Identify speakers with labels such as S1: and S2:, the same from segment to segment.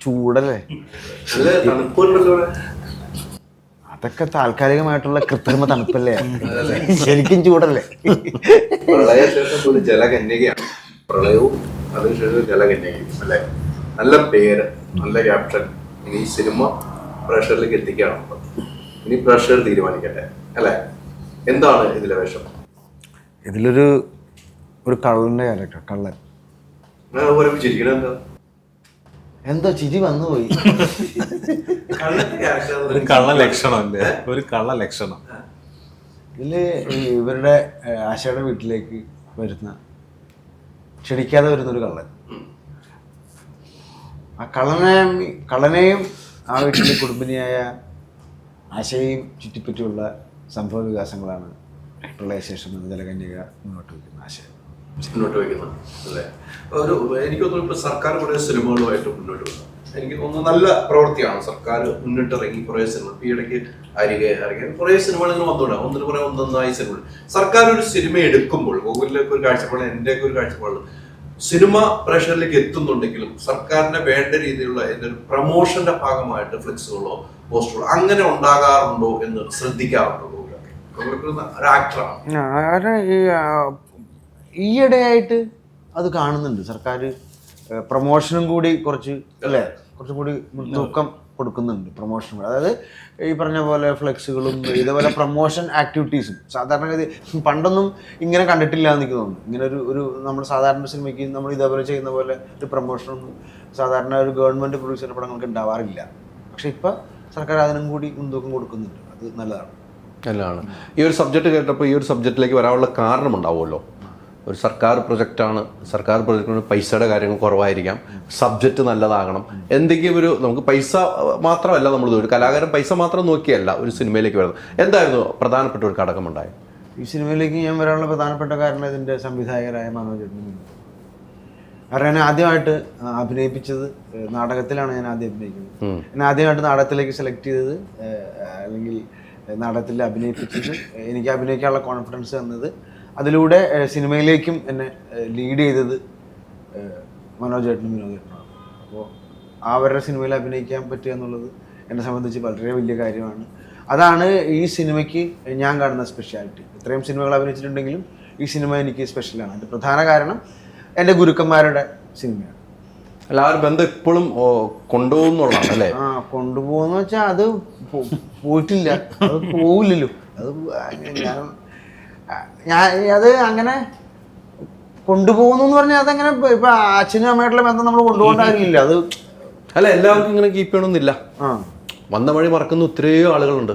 S1: ചൂടല്ലേ. അതൊക്കെ താൽക്കാലികമായിട്ടുള്ള കൃത്രിമ തണുപ്പല്ലേ? ശരിക്കും ചൂടല്ലേ?
S2: പ്രളയശേഷം ഒരു ജലകന്യകയാണ്. പ്രളയവും അതിനുശേഷം ജലകന്യകയും അല്ലെ? നല്ല പേര് നല്ല ക്യാപ്ഷൻ ഇനി ഈ സിനിമ പ്രഷറിലേക്ക് എത്തിക്കാണ് ഇനി പ്രഷർ തീരുമാനിക്കട്ടെ അല്ലെ? എന്താണ് ഇതിലെ വേഷം?
S1: ഇതിലൊരു ഒരു കള്ളന്റെ ക്യാരക്ടർ കള്ളൻ.
S2: എന്താ?
S1: എന്തോ ചിരി
S2: വന്നു പോയി
S3: ഒരു കള്ള ലക്ഷണം അല്ലേ? ഒരു കള്ള ലക്ഷണം.
S1: ഇതിൽ ഇവരുടെ ആശയുടെ വീട്ടിലേക്ക് വരുന്ന ക്ഷണിക്കാതെ വരുന്ന ഒരു കള്ളൻ ആ കള്ളനെ കള്ളനെയും ആ വീട്ടിലെ കുടുംബിനിയായ ആശയെയും ചുറ്റിപ്പറ്റിയുള്ള സംഭവ വികാസങ്ങളാണ് പ്രളയശേഷം എന്ന ജലകന്യക മുന്നോട്ട് വയ്ക്കുന്ന ആശയം.
S2: മുന്നോട്ട് വയ്ക്കുന്നത് അല്ലേ? ഒരു എനിക്ക് തോന്നുന്നു ഇപ്പൊ സർക്കാർ കുറെ സിനിമകളുമായിട്ട് മുന്നോട്ട് വന്നു എനിക്ക് തോന്നുന്നു നല്ല പ്രവൃത്തിയാണ് സർക്കാർ മുന്നിട്ടിറങ്ങി കുറെ സിനിമ. ഈ ഇടയ്ക്ക് അരികെ അരികെ കുറെ സിനിമകൾ ഇങ്ങനെ വന്നുകൂടാ ഒന്നിന് കുറെ ഒന്നൊന്നായി സിനിമകൾ. സർക്കാർ ഒരു സിനിമ എടുക്കുമ്പോൾ ഗൂഗിളിലേക്ക് ഒരു കാഴ്ചപ്പാട് ഒക്കെ ഒരു കാഴ്ചപ്പാട് സിനിമ പ്രേക്ഷകരിലേക്ക് എത്തുന്നുണ്ടെങ്കിലും സർക്കാരിന്റെ വേണ്ട രീതിയിലുള്ള എന്റെ ഒരു പ്രൊമോഷന്റെ ഭാഗമായിട്ട് ഫ്ലെക്സുകളോ പോസ്റ്ററുകളോ അങ്ങനെ ഉണ്ടാകാറുണ്ടോ എന്ന് ശ്രദ്ധിക്കാറുണ്ടോ ഒരു ആക്ടറാണ്.
S1: ഈ ഈയിടെയായിട്ട് അത് കാണുന്നുണ്ട്. സർക്കാർ പ്രൊമോഷനും കൂടി കുറച്ച് അല്ലേ? കുറച്ചും കൂടി തൂക്കം കൊടുക്കുന്നുണ്ട് പ്രൊമോഷൻ അതായത് ഈ പറഞ്ഞ പോലെ ഫ്ലെക്സുകളും ഇതേപോലെ പ്രൊമോഷൻ ആക്ടിവിറ്റീസും. സാധാരണഗതി പണ്ടൊന്നും ഇങ്ങനെ കണ്ടിട്ടില്ല എന്ന് എനിക്ക് തോന്നുന്നു. ഇങ്ങനെ ഒരു ഒരു നമ്മൾ സാധാരണ സിനിമയ്ക്ക് നമ്മൾ ഇതേപോലെ ചെയ്യുന്ന പോലെ ഒരു പ്രൊമോഷനൊന്നും സാധാരണ ഒരു ഗവൺമെന്റ് പ്രൊഡ്യൂസ് പടങ്ങൾക്ക് ഉണ്ടാവാറില്ല. പക്ഷെ ഇപ്പം സർക്കാർ അതിനും കൂടി മുൻതൂക്കം കൊടുക്കുന്നുണ്ട്. അത് നല്ലതാണ്.
S4: നല്ലതാണ്. ഈ ഒരു സബ്ജക്റ്റ് കേട്ടപ്പോൾ ഈ ഒരു സബ്ജക്റ്റിലേക്ക് വരാനുള്ള കാരണം ഉണ്ടാവുമല്ലോ? ഒരു സർക്കാർ പ്രൊജക്റ്റാണ് സർക്കാർ പ്രൊജക്റ്റിന് പൈസയുടെ കാര്യങ്ങൾ കുറവായിരിക്കാം സബ്ജക്റ്റ് നല്ലതാകണം. എന്തെങ്കിലും ഒരു നമുക്ക് പൈസ മാത്രമല്ല നമ്മൾ ഒരു കലാകാരൻ പൈസ മാത്രം നോക്കിയല്ല ഒരു സിനിമയിലേക്ക് വരുന്നത്. എന്തായിരുന്നു പ്രധാനപ്പെട്ട ഒരു ഘടകമുണ്ടായത്?
S1: ഈ സിനിമയിലേക്ക് ഞാൻ വരാനുള്ള പ്രധാനപ്പെട്ട കാരണം ഇതിന്റെ സംവിധായകരായ മനോജ് കാരണം ഞാൻ ആദ്യമായിട്ട് അഭിനയിപ്പിച്ചത് നാടകത്തിലാണ് ഞാൻ ആദ്യം അഭിനയിക്കുന്നത്. ഞാൻ ആദ്യമായിട്ട് നാടകത്തിലേക്ക് സെലക്ട് ചെയ്തത് അല്ലെങ്കിൽ നാടകത്തിൽ അഭിനയിപ്പിച്ചത് എനിക്ക് അഭിനയിക്കാനുള്ള കോൺഫിഡൻസ് തന്നത് അതിലൂടെ സിനിമയിലേക്കും എന്നെ ലീഡ് ചെയ്തത് മനോജേട്ടനും മനോജ് വിനോദ് ചേട്ടനുമാണ് അപ്പോൾ അവരുടെ സിനിമയിൽ അഭിനയിക്കാൻ പറ്റുക എന്നുള്ളത് എന്നെ സംബന്ധിച്ച് വളരെ വലിയ കാര്യമാണ്. അതാണ് ഈ സിനിമയ്ക്ക് ഞാൻ കാണുന്ന സ്പെഷ്യാലിറ്റി ഇത്രയും സിനിമകൾ അഭിനയിച്ചിട്ടുണ്ടെങ്കിലും ഈ സിനിമ എനിക്ക് സ്പെഷ്യലാണ് അതിന്റെ പ്രധാന കാരണം എന്റെ ഗുരുക്കന്മാരുടെ സിനിമയാണ്.
S4: അല്ല ആ ഒരു ബന്ധം ഇപ്പോഴും കൊണ്ടുപോകുന്നുള്ളതാണ് അല്ലേ?
S1: ആ കൊണ്ടുപോകുന്ന വെച്ചാൽ അത് പോയിട്ടില്ല. അത് പോവില്ലല്ലോ. അത് ഞാൻ ഞാൻ അത് അങ്ങനെ കൊണ്ടുപോകുന്നു എന്ന് പറഞ്ഞാൽ അതങ്ങനെ ഇപ്പൊ- അച്ഛനും അമ്മയായിട്ടുള്ള ബന്ധം നമ്മൾ കൊണ്ടുപോകണ്ടായിരുന്നില്ല അത്
S4: അല്ല എല്ലാവർക്കും ഇങ്ങനെ കീപ്പ് ചെയ്യണമെന്നില്ല വന്ന വഴി മറക്കുന്ന ഒത്തിരി ആളുകളുണ്ട്.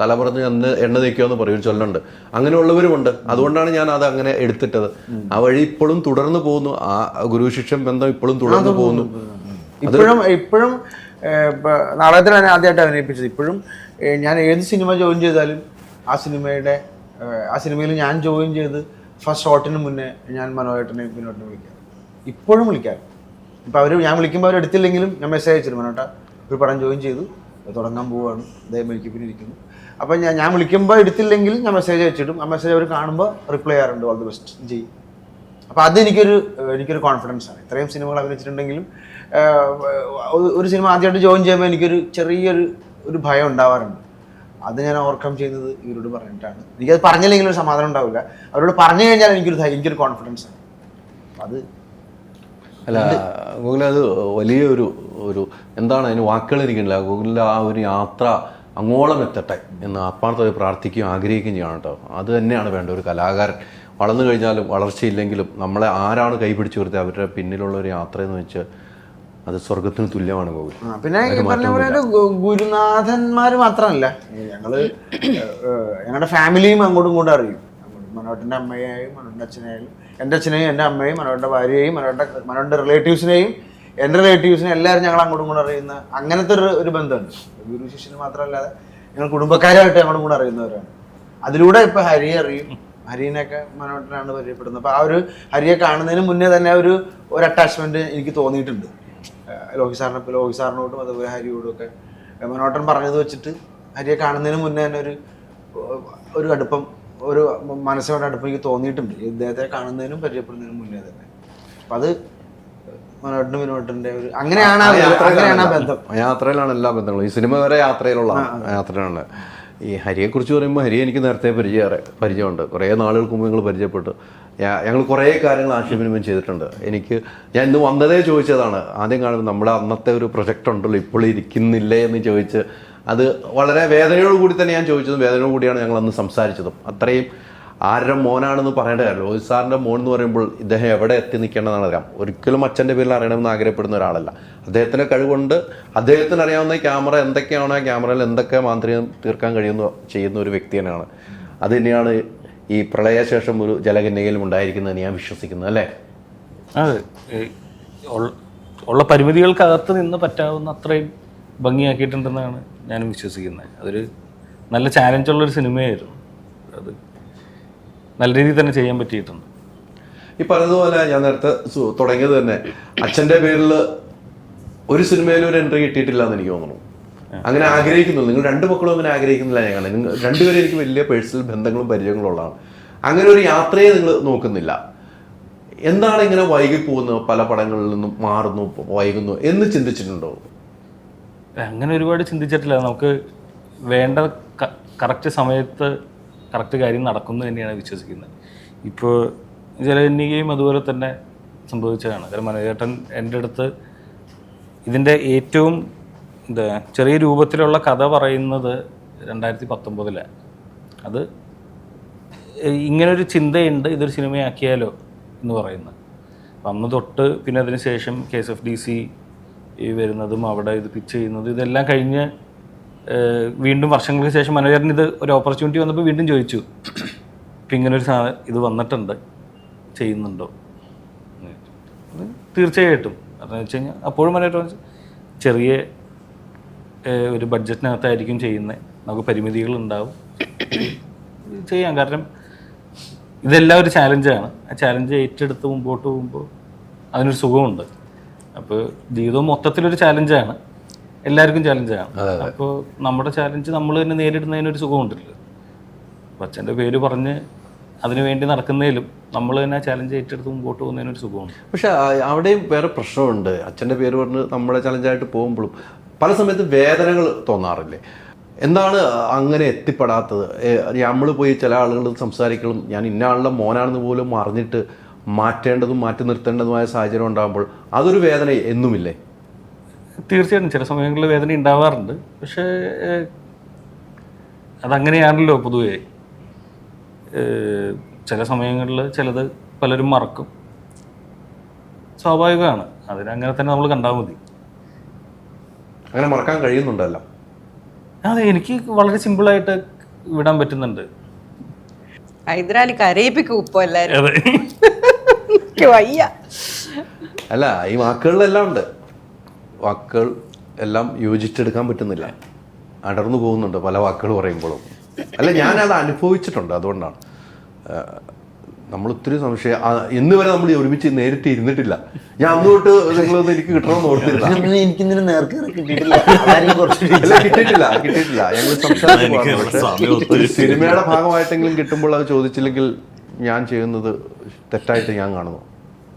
S4: തലമുറന്ന് എണ്ണ എണ്ണ എന്ന് പറയും ചൊല്ലുണ്ട്. അങ്ങനെയുള്ളവരുമുണ്ട്. അതുകൊണ്ടാണ് ഞാൻ അത് അങ്ങനെ എടുത്തിട്ടത്. ആ വഴി ഇപ്പോഴും തുടർന്ന് പോകുന്നു. ആ ഗുരുശിക്ഷം ബന്ധം ഇപ്പോഴും തുടർന്ന് പോകുന്നു.
S1: ഇപ്പോഴും ഇപ്പോഴും നാളെ തന്നെ നാടകത്തിലാണ് ആദ്യമായിട്ട് അഭിനയിപ്പിച്ചത്. ഇപ്പോഴും ഞാൻ ഏത് സിനിമ ജോയിൻ ചെയ്താലും ആ സിനിമയുടെ ആ സിനിമയിൽ ഞാൻ ജോയിൻ ചെയ്ത് ഫസ്റ്റ് ഷോട്ടിന് മുന്നേ ഞാൻ മനോഹേട്ടനെ വിനോട്ടിനെ വിളിക്കാം. ഇപ്പോഴും വിളിക്കാം. ഇപ്പം അവർ ഞാൻ വിളിക്കുമ്പോൾ അവർ എടുത്തില്ലെങ്കിലും ഞാൻ മെസ്സേജ് അയച്ചിരുന്നു. മനോട്ട ഒരു പടം ജോയിൻ ചെയ്തു. തുടങ്ങാൻ പോവുകയാണ് ദയം മേക്കപ്പിന് ഇരിക്കുന്നു. അപ്പം ഞാൻ ഞാൻ വിളിക്കുമ്പോൾ എടുത്തില്ലെങ്കിൽ ഞാൻ മെസ്സേജ് അയച്ചിടും. ആ മെസ്സേജ് അവർ കാണുമ്പോൾ റിപ്ലൈ ചെയ്യാറുണ്ട്. ഓൾ ദി ബെസ്റ്റ് ചെയ്യും അപ്പോൾ അതെനിക്കൊരു എനിക്കൊരു കോൺഫിഡൻസ് ആണ്. ഇത്രയും സിനിമകൾ അഭിനയിച്ചിട്ടുണ്ടെങ്കിലും ഒരു സിനിമ ആദ്യമായിട്ട് ജോയിൻ ചെയ്യുമ്പോൾ എനിക്കൊരു ചെറിയൊരു ഒരു ഭയം ഉണ്ടാവാറുണ്ട്. അത് ഞാൻ ഓവർകം ചെയ്യുന്നത് ഇവരോട് പറഞ്ഞിട്ടാണ്. എനിക്കത് പറഞ്ഞില്ലെങ്കിൽ ഒരു സമാധാനം ഉണ്ടാവില്ല. അവരോട് പറഞ്ഞു കഴിഞ്ഞാൽ എനിക്കൊരു എനിക്കൊരു കോൺഫിഡൻസ് ആണ്. അത്
S4: അല്ല ഗൂഗിൾ അത് വലിയൊരു ഒരു എന്താണ് അതിന് വാക്കുകൾ ഇരിക്കുന്നില്ല. ഗൂഗിളിൽ ആ ഒരു യാത്ര അങ്ങോളം എത്തട്ടെ എന്ന് ആത്മാർത്ഥമായി പ്രാർത്ഥിക്കുകയും ആഗ്രഹിക്കുകയും ചെയ്യണം കേട്ടോ. അത് തന്നെയാണ് വേണ്ട ഒരു കലാകാരൻ വളർന്നു കഴിഞ്ഞാലും വളർച്ചയില്ലെങ്കിലും നമ്മളെ ആരാണ് കൈപിടിച്ചു വരുത്തുക? അവരുടെ പിന്നിലുള്ള ഒരു യാത്രയെന്ന് വെച്ച് അത് സ്വർഗത്തിന് തുല്യമാണ് ഗൂഗിൾ
S1: പിന്നെ ഈ പറഞ്ഞ പോലെ ഗുരുനാഥന്മാർ ഗുരുനാഥന്മാര് മാത്രമല്ല ഞങ്ങൾ ഞങ്ങളുടെ ഫാമിലിയും അങ്ങോട്ടും ഇങ്ങോട്ടും അറിയും. മനോട്ടന്റെ അമ്മയായും മനോട്ടിന്റെ അച്ഛനെയും എന്റെ അച്ഛനെയും എന്റെ അമ്മയും മനോട്ടിന്റെ ഭാര്യയെയും മനോട്ടെ മനോട്ടിന്റെ റിലേറ്റീവ്സിനെയും എന്റെ റിലേറ്റീവ്സിനെ എല്ലാവരും ഞങ്ങൾ അങ്ങോട്ടും കൂടെ അറിയുന്ന അങ്ങനത്തെ ഒരു ഒരു ബന്ധമുണ്ട്. ഗുരു ശിഷ്യന് മാത്രമല്ലാതെ ഞങ്ങൾ കുടുംബക്കാരായിട്ട് അങ്ങോട്ടും കൂടെ അറിയുന്നവരാണ്. അതിലൂടെ ഇപ്പൊ ഹരിയെ അറിയും. ഹരിനെയൊക്കെ മനോട്ടനാണ് പരിചയപ്പെടുന്നത്. അപ്പൊ ആ ഒരു ഹരിയെ കാണുന്നതിന് മുന്നേ തന്നെ ഒരു ഒരു അറ്റാച്ച്മെന്റ് എനിക്ക് തോന്നിയിട്ടുണ്ട്. ലോഹി സാറിനെ ലോഹി സാറിനോടും അതുപോലെ ഹരിയോടും ഒക്കെ. മനോട്ടൻ പറഞ്ഞത് വെച്ചിട്ട് ഹരിയെ കാണുന്നതിന് മുന്നേ തന്നെ ഒരു ഒരു അടുപ്പം ഒരു മനസ്സിനോട് അടുപ്പം എനിക്ക് തോന്നിയിട്ടുണ്ട്. ഇദ്ദേഹത്തെ കാണുന്നതിനും പരിചയപ്പെടുന്നതിനും മുന്നേ തന്നെ. അപ്പം അത് മനോട്ടനും വിനോട്ടന്റെ ഒരു അങ്ങനെയാണ്. അങ്ങനെയാണ് ബന്ധം.
S4: യാത്രയിലാണ് എല്ലാ ബന്ധങ്ങളും. ഈ സിനിമ വരെ യാത്രയിലുള്ള യാത്രയാണ്. ഈ ഹരിയെക്കുറിച്ച് പറയുമ്പോൾ ഹരി എനിക്ക് നേരത്തെ പരിചയ പരിചയമുണ്ട്. കുറേ നാളുകൾക്ക് മുമ്പ് ഞങ്ങൾ പരിചയപ്പെട്ടു. ഞങ്ങൾ കുറേ കാര്യങ്ങൾ ആശയവിനിമയം ചെയ്തിട്ടുണ്ട്. എനിക്ക് ഞാൻ ഇന്ന് വന്നതേ ചോദിച്ചതാണ്. ആദ്യം കാണുമ്പോൾ നമ്മുടെ അന്നത്തെ ഒരു പ്രൊജക്റ്റ് ഉണ്ടല്ലോ ഇപ്പോൾ ഇരിക്കുന്നില്ലേ എന്ന് ചോദിച്ച് അത് വളരെ വേദനയോട് കൂടി തന്നെ ഞാൻ ചോദിച്ചതും വേദനയോട് കൂടിയാണ് ഞങ്ങൾ അന്ന് സംസാരിച്ചതും. അത്രയും ആരുടെ മോനാണെന്ന് പറയേണ്ട കാര്യമില്ല. രോഹിത് സാറിന്റെ മോൻ എന്ന് പറയുമ്പോൾ ഇദ്ദേഹം എവിടെ എത്തി നിൽക്കേണ്ടതെന്ന് അറിയാം. ഒരിക്കലും അച്ഛന്റെ പേരിൽ അറിയണമെന്ന് ആഗ്രഹപ്പെടുന്ന ഒരാളല്ല. അദ്ദേഹത്തിന്റെ കഴിവുകൊണ്ട് അദ്ദേഹത്തിന് അറിയാവുന്ന ക്യാമറ എന്തൊക്കെയാണോ ആ ക്യാമറയിൽ എന്തൊക്കെ മാന്ത്രികം തീർക്കാൻ കഴിയുന്നു ചെയ്യുന്ന ഒരു വ്യക്തി തന്നെയാണ്. അത് തന്നെയാണ് ഈ പ്രളയശേഷം ഒരു ജലകന്യകയിലും ഉണ്ടായിരിക്കുന്നതെന്ന് ഞാൻ വിശ്വസിക്കുന്നു അല്ലേ?
S3: അതെ. ഉള്ള- പരിമിതികൾക്കകത്ത് നിന്ന് പറ്റാവുന്ന അത്രയും ഭംഗിയാക്കിയിട്ടുണ്ടെന്നാണ് ഞാനും വിശ്വസിക്കുന്നത്. അതൊരു നല്ല ചാലഞ്ചുള്ളൊരു സിനിമയായിരുന്നു. അത് നല്ല രീതിയിൽ തന്നെ ചെയ്യാൻ പറ്റിയിട്ടുണ്ട്.
S4: ഈ പറഞ്ഞതുപോലെ ഞാൻ നേരത്തെ തുടങ്ങിയത് തന്നെ അച്ഛന്റെ പേരിൽ ഒരു സിനിമയിലും ഒരു എൻട്രി കിട്ടിയിട്ടില്ല എന്ന് എനിക്ക് തോന്നുന്നു. അങ്ങനെ ആഗ്രഹിക്കുന്നു നിങ്ങൾ രണ്ട് മക്കളും അങ്ങനെ ആഗ്രഹിക്കുന്നില്ല ഞാൻ കാണുന്നത് നിങ്ങൾ രണ്ടുപേരും എനിക്ക് വലിയ പേഴ്സണൽ ബന്ധങ്ങളും പരിചയങ്ങളും ഉള്ളതാണ്. അങ്ങനെ ഒരു യാത്രയെ നിങ്ങൾ നോക്കുന്നില്ല. എന്താണ് ഇങ്ങനെ വൈകി പോകുന്നത് പല പടങ്ങളിൽ നിന്നും മാറുന്നു വൈകുന്നു എന്ന് ചിന്തിച്ചിട്ടുണ്ടോ?
S3: അങ്ങനെ ഒരുപാട് ചിന്തിച്ചിട്ടില്ല. നമുക്ക് വേണ്ട കറക്റ്റ് സമയത്ത് കറക്റ്റ് കാര്യം നടക്കുന്നു തന്നെയാണ് വിശ്വസിക്കുന്നത്. ഇപ്പോൾ ജലകന്യകയും അതുപോലെ തന്നെ സംഭവിച്ചതാണ്. കാരണം മനോജേട്ടൻ എന്റെ അടുത്ത് ഇതിന്റെ ഏറ്റവും എന്താ ചെറിയ രൂപത്തിലുള്ള കഥ പറയുന്നത് രണ്ടായിരത്തി പത്തൊമ്പതിലാണ് അത് ഇങ്ങനൊരു ചിന്തയുണ്ട് ഇതൊരു സിനിമയാക്കിയാലോ എന്ന് പറയുന്നത്. അന്ന് തൊട്ട് പിന്നെ അതിന് ശേഷം K S F D C വരുന്നതും അവിടെ ഇത് പിച്ച് ചെയ്യുന്നതും ഇതെല്ലാം കഴിഞ്ഞ് വീണ്ടും വർഷങ്ങൾക്ക് ശേഷം മനോജറിന് ഇത് ഒരു ഓപ്പർച്യൂണിറ്റി വന്നപ്പോൾ വീണ്ടും ചോദിച്ചു. ഇപ്പം ഇങ്ങനൊരു സാധനം ഇത് വന്നിട്ടുണ്ട് ചെയ്യുന്നുണ്ടോ? തീർച്ചയായിട്ടും. അതെന്ന് വെച്ച് കഴിഞ്ഞാൽ അപ്പോഴും മനോജർ ചെറിയ ഒരു ബഡ്ജറ്റിനകത്തായിരിക്കും ചെയ്യുന്നത് നമുക്ക് പരിമിതികളുണ്ടാവും. ചെയ്യാം. കാരണം ഇതെല്ലാം ഒരു ചാലഞ്ചാണ് ആ ചാലഞ്ച് ഏറ്റെടുത്ത് മുമ്പോട്ട് പോകുമ്പോൾ അതിനൊരു സുഖമുണ്ട്. അപ്പോൾ ജീവിതം മൊത്തത്തിലൊരു ചാലഞ്ചാണ് എല്ലാവർക്കും ചാലഞ്ചാണ് അപ്പോൾ നമ്മുടെ ചാലഞ്ച് നമ്മൾ തന്നെ നേരിടുന്നതിനൊരു സുഖമുണ്ടല്ലോ. അപ്പോൾ അച്ഛന്റെ പേര് പറഞ്ഞ് അതിനുവേണ്ടി നടക്കുന്നതിലും നമ്മൾ തന്നെ ആ ചാലഞ്ച് ഏറ്റെടുത്ത് മുമ്പോട്ട് പോകുന്നതിനൊരു സുഖമുണ്ട്.
S4: പക്ഷേ അവിടെയും വേറെ പ്രശ്നമുണ്ട്. അച്ഛന്റെ പേര് പറഞ്ഞ് നമ്മുടെ ചലഞ്ചായിട്ട് പോകുമ്പോഴും പല സമയത്ത് വേദനകൾ തോന്നാറില്ലേ? എന്താണ് അങ്ങനെ എത്തിപ്പെടാത്തത്? നമ്മൾ പോയി ചില ആളുകൾ സംസാരിക്കണം ഞാൻ ഇന്ന ആളുടെ മോനാണെന്ന് പോലും അറിഞ്ഞിട്ട് മാറ്റേണ്ടതും മാറ്റി നിർത്തേണ്ടതുമായ സാഹചര്യം ഉണ്ടാകുമ്പോൾ അതൊരു വേദന എന്നുമില്ലേ?
S3: തീർച്ചയായിട്ടും ചില സമയങ്ങളിൽ വേദന ഉണ്ടാവാറുണ്ട്. പക്ഷേ അതങ്ങനെയാണല്ലോ പൊതുവേ. ചില സമയങ്ങളിൽ ചിലത് പലരും മറക്കും. സ്വാഭാവികമാണ്. അതിനങ്ങനെ തന്നെ നമ്മൾ കണ്ടാൽ മതി.
S4: അങ്ങനെ മറക്കാൻ കഴിയുന്നുണ്ടല്ലോ.
S3: അതെ എനിക്ക് വളരെ സിമ്പിൾ ആയിട്ട് വിടാൻ പറ്റുന്നുണ്ട്.
S5: ഹൈദരാലി കരയിപ്പിക്കും ഉപ്പോ എല്ലാരും. വയ്യ.
S4: അല്ല ഈ വാക്കുകളിലെല്ലാം ഉണ്ട്. വാക്കുകൾ എല്ലാം യോജിച്ചെടുക്കാൻ പറ്റുന്നില്ല. അടർന്നു പോകുന്നുണ്ട് പല വാക്കുകൾ പറയുമ്പോഴും. അല്ല ഞാനത് അനുഭവിച്ചിട്ടുണ്ട് അതുകൊണ്ടാണ്. നമ്മൾ ഒത്തിരി സംശയം ഇന്ന് വരെ നമ്മൾ ഒരുമിച്ച് നേരിട്ട് ഇരുന്നിട്ടില്ല. ഞാൻ അന്ന് തൊട്ട് നിങ്ങൾ എനിക്ക് കിട്ടണമെന്ന്
S1: ഓർത്തില്ല. എനിക്ക് കിട്ടിയിട്ടില്ല.
S4: കിട്ടിയിട്ടില്ല കിട്ടിയിട്ടില്ല. ഞങ്ങൾ സംസാരിച്ചു സിനിമയുടെ ഭാഗമായിട്ടെങ്കിലും കിട്ടുമ്പോൾ അത് ചോദിച്ചില്ലെങ്കിൽ ഞാൻ ചെയ്യുന്നത് തെറ്റായിട്ട് ഞാൻ കാണുന്നു.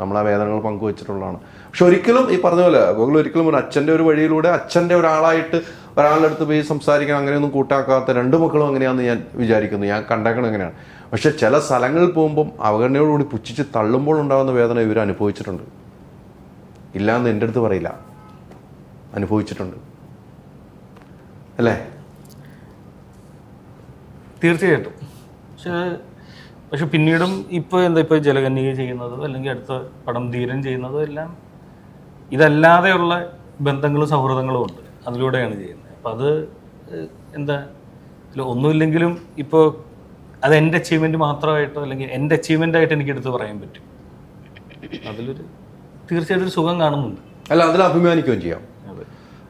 S4: നമ്മൾ ആ വേദനകൾ പങ്കുവച്ചിട്ടുള്ളതാണ്. പക്ഷെ ഒരിക്കലും ഈ പറഞ്ഞ പോലെ ഗോകുൽ ഒരിക്കലും ഒരു അച്ഛന്റെ ഒരു വഴിയിലൂടെ അച്ഛന്റെ ഒരാളായിട്ട് ഒരാളുടെ അടുത്ത് പോയി സംസാരിക്കണം അങ്ങനെയൊന്നും കൂട്ടാക്കാത്ത രണ്ട് മക്കളും അങ്ങനെയാണെന്ന് ഞാൻ വിചാരിക്കുന്നു. ഞാൻ കണ്ടേക്കണം എങ്ങനെയാണ്? പക്ഷെ ചില സ്ഥലങ്ങളിൽ പോകുമ്പം അവഗണനയോടുകൂടി പുച്ഛിച്ച് തള്ളുമ്പോൾ ഉണ്ടാകുന്ന വേദന ഇവർ അനുഭവിച്ചിട്ടുണ്ട്. ഇല്ലാന്ന് എന്റെ അടുത്ത് പറയില്ല. അനുഭവിച്ചിട്ടുണ്ട്. അല്ലേ?
S3: തീർച്ചയായിട്ടും. പക്ഷേ പക്ഷെ പിന്നീടും ഇപ്പോൾ എന്താ ഇപ്പോൾ ജലകന്യക ചെയ്യുന്നതോ അല്ലെങ്കിൽ അടുത്ത പടം ധീരൻ ചെയ്യുന്നതോ എല്ലാം ഇതല്ലാതെയുള്ള ബന്ധങ്ങളും സൗഹൃദങ്ങളും ഉണ്ട്. അതിലൂടെയാണ് ചെയ്യുന്നത്. അപ്പം അത് എന്താ അല്ല ഒന്നുമില്ലെങ്കിലും ഇപ്പോൾ അത് എന്റെ അച്ചീവ്മെന്റ് മാത്രമായിട്ടോ അല്ലെങ്കിൽ എന്റെ അച്ചീവ്മെന്റ് ആയിട്ട് എനിക്ക് എടുത്ത് പറയാൻ പറ്റും. അതിലൊരു തീർച്ചയായിട്ടും ഒരു സുഖം കാണുന്നുണ്ട്.
S4: അല്ല അതിൽ അഭിമാനിക്കുകയും ചെയ്യാം.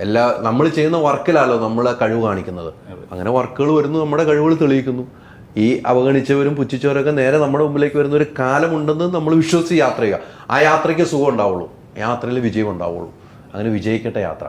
S4: എല്ലാ നമ്മൾ ചെയ്യുന്ന വർക്കിലാണല്ലോ നമ്മൾ കഴിവ് കാണിക്കുന്നത്. അങ്ങനെ വർക്കുകൾ വരുന്നു നമ്മുടെ കഴിവുകൾ തെളിയിക്കുന്നു. ഈ അവഗണിച്ചവരും പുച്ഛിച്ചവരൊക്കെ നേരെ നമ്മുടെ മുമ്പിലേക്ക് വരുന്ന ഒരു കാലമുണ്ടെന്ന് നമ്മൾ വിശ്വസിച്ച് യാത്ര ചെയ്യുക. ആ യാത്രയ്ക്ക് സുഖം ഉണ്ടാവുള്ളൂ. യാത്രയിൽ വിജയം ഉണ്ടാവുള്ളൂ. അങ്ങനെ വിജയിക്കട്ടെ യാത്ര.